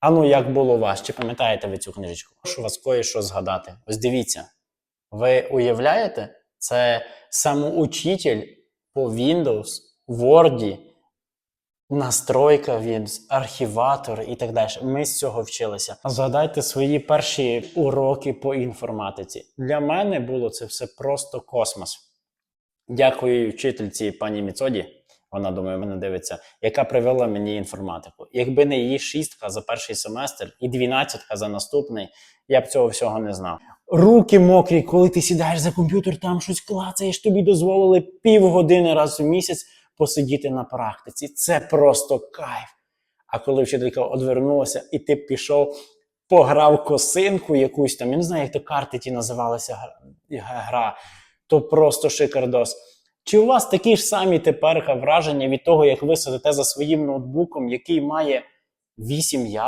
А ну, як було у вас? Чи пам'ятаєте ви цю книжечку? Що вас кое що згадати? Ось дивіться. Ви уявляєте? Це самоучитель по Windows, Word, настройка Windows, архіватор і так далі. Ми з цього вчилися. Згадайте свої перші уроки по інформатиці. Для мене було це все просто космос. Дякую вчительці пані Міцоді. Вона думаю, мене дивиться, яка привела мені інформатику. Якби не її шістка за перший семестр і дванадцятка за наступний, я б цього всього не знав. Руки мокрі, коли ти сідаєш за комп'ютер, там щось клацаєш, тобі дозволили півгодини раз в місяць посидіти на практиці. Це просто кайф. А коли вчителька одвернулася, і ти пішов, пограв косинку якусь там, я не знаю, як то карти ті називалася гра, то просто шикардос. Чи у вас такі ж самі тепер враження від того, як ви сидите за своїм ноутбуком, який має 8 ядер?